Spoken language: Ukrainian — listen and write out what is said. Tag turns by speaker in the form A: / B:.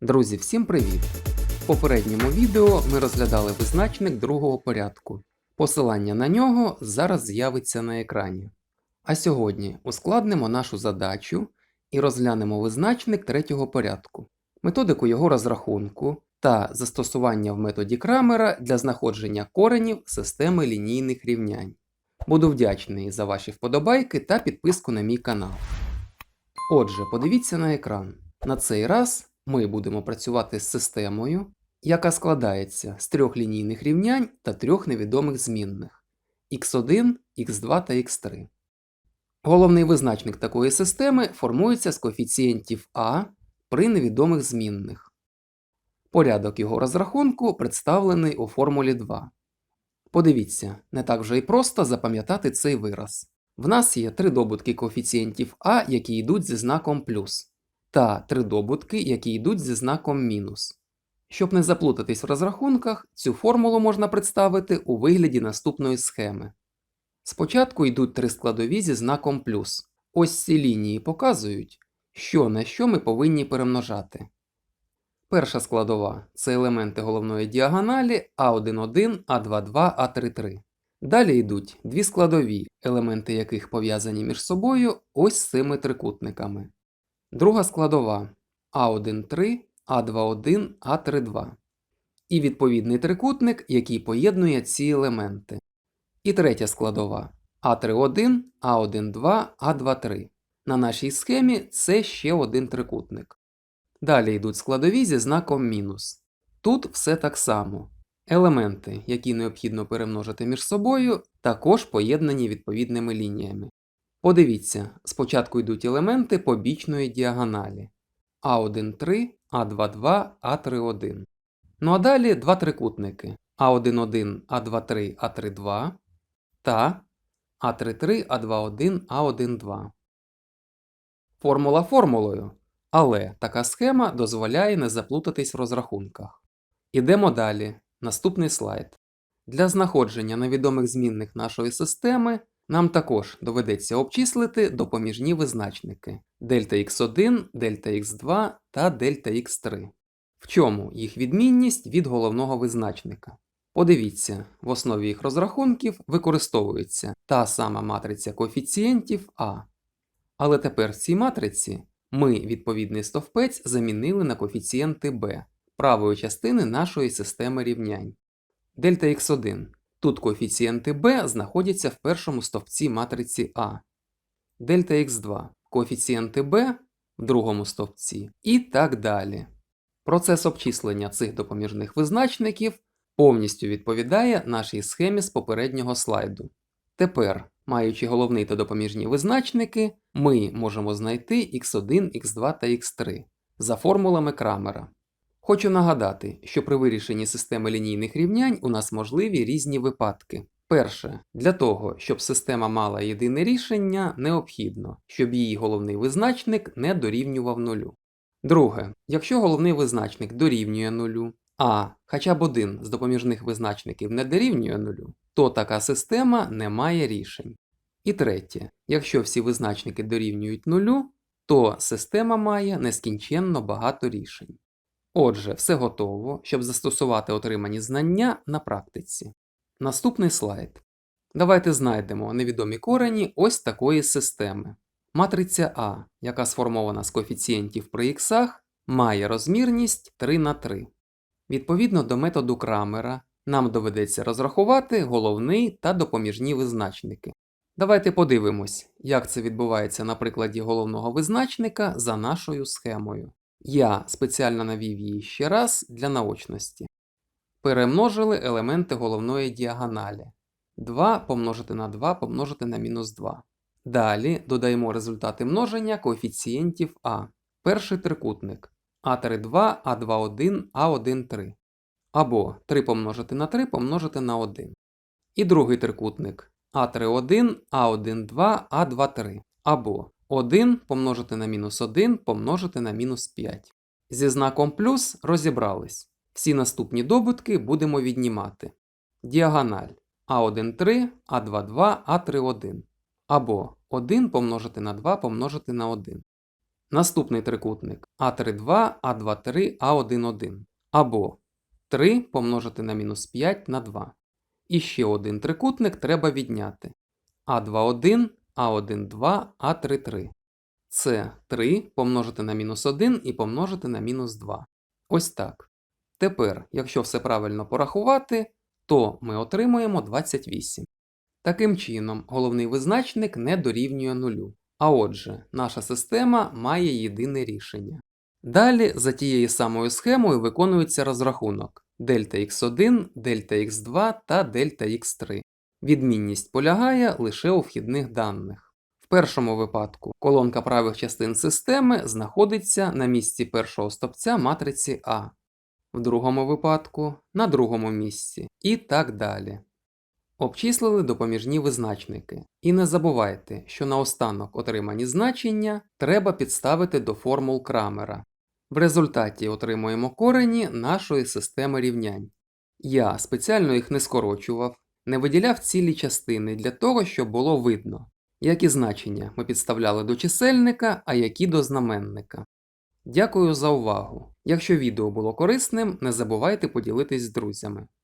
A: Друзі, всім привіт! В попередньому відео ми розглядали визначник другого порядку. Посилання на нього зараз з'явиться на екрані. А сьогодні ускладнимо нашу задачу і розглянемо визначник третього порядку, методику його розрахунку та застосування в методі Крамера для знаходження коренів системи лінійних рівнянь. Буду вдячний за ваші вподобайки та підписку на мій канал. Отже, подивіться на екран. На цей раз ми будемо працювати з системою, яка складається з трьох лінійних рівнянь та трьох невідомих змінних x1, x2 та x3. Головний визначник такої системи формується з коефіцієнтів А при невідомих змінних. Порядок його розрахунку представлений у формулі 2. Подивіться, не так вже й просто запам'ятати цей вираз. В нас є три добутки коефіцієнтів А, які йдуть зі знаком плюс, та три добутки, які йдуть зі знаком мінус. Щоб не заплутатись в розрахунках, цю формулу можна представити у вигляді наступної схеми. Спочатку йдуть три складові зі знаком плюс. Ось ці лінії показують, що на що ми повинні перемножати. Перша складова це елементи головної діагоналі А11, А22, А33. Далі йдуть дві складові, елементи яких пов'язані між собою ось цими трикутниками. Друга складова А13, А21, А32. І відповідний трикутник, який поєднує ці елементи. І третя складова А31, А12, А23. На нашій схемі це ще один трикутник. Далі йдуть складові зі знаком мінус. Тут все так само. Елементи, які необхідно перемножити між собою, також поєднані відповідними лініями. Подивіться, спочатку йдуть елементи побічної діагоналі А13, А22, А31. Ну а далі два трикутники А11, А23, А32 та А33, А21, А12. Формула формулою. Але така схема дозволяє не заплутатись в розрахунках. Ідемо далі. Наступний слайд. Для знаходження невідомих змінних нашої системи нам також доведеться обчислити допоміжні визначники дельта x1, дельта x2 та дельта x3. В чому їх відмінність від головного визначника? Подивіться, в основі їх розрахунків використовується та сама матриця коефіцієнтів А. Але тепер в цій матриці ми відповідний стовпець замінили на коефіцієнти b правої частини нашої системи рівнянь. Дельта x1. Тут коефіцієнти b знаходяться в першому стовпці матриці А. Дельта x2. Коефіцієнти b в другому стовпці і так далі. Процес обчислення цих допоміжних визначників повністю відповідає нашій схемі з попереднього слайду. Тепер, маючи головний та допоміжні визначники, ми можемо знайти x1, x2 та x3 за формулами Крамера. Хочу нагадати, що при вирішенні системи лінійних рівнянь у нас можливі різні випадки. Перше, для того, щоб система мала єдине рішення, необхідно, щоб її головний визначник не дорівнював нулю. Друге, якщо головний визначник дорівнює нулю, а хоча б один з допоміжних визначників не дорівнює нулю, то така система не має рішень. І третє, якщо всі визначники дорівнюють нулю, то система має нескінченно багато рішень. Отже, все готово, щоб застосувати отримані знання на практиці. Наступний слайд. Давайте знайдемо невідомі корені ось такої системи. Матриця А, яка сформована з коефіцієнтів при іксах, має розмірність 3 на 3. Відповідно до методу Крамера, нам доведеться розрахувати головний та допоміжні визначники. Давайте подивимось, як це відбувається на прикладі головного визначника за нашою схемою. Я спеціально навів її ще раз для наочності. Перемножили елементи головної діагоналі. 2 помножити на 2 помножити на мінус 2. Далі додаємо результати множення коефіцієнтів А. Перший трикутник А32, А21, А13. Або 3 помножити на 3 помножити на 1. І другий трикутник А31, А12, А23. Або 1 помножити на мінус 1 помножити на мінус 5. Зі знаком плюс розібрались. Всі наступні добутки будемо віднімати. Діагональ А13, А22, А31. Або 1 помножити на 2 помножити на 1. Наступний трикутник А32, А23, А11. Або 3 помножити на мінус 5 на 2. І ще один трикутник треба відняти. А21, А12, А33. Це 3 помножити на мінус 1 і помножити на мінус 2. Ось так. Тепер, якщо все правильно порахувати, то ми отримуємо 28. Таким чином, головний визначник не дорівнює нулю. А отже, наша система має єдине рішення. Далі за тією самою схемою виконується розрахунок дельта x1, дельта x2 та дельта x3. Відмінність полягає лише у вхідних даних. В першому випадку колонка правих частин системи знаходиться на місці першого стопця матриці А, в другому випадку на другому місці і так далі. Обчислили допоміжні визначники. І не забувайте, що наостанок отримані значення треба підставити до формул Крамера. В результаті отримуємо корені нашої системи рівнянь. Я спеціально їх не скорочував, не виділяв цілі частини для того, щоб було видно, які значення ми підставляли до чисельника, а які до знаменника. Дякую за увагу. Якщо відео було корисним, не забувайте поділитись з друзями.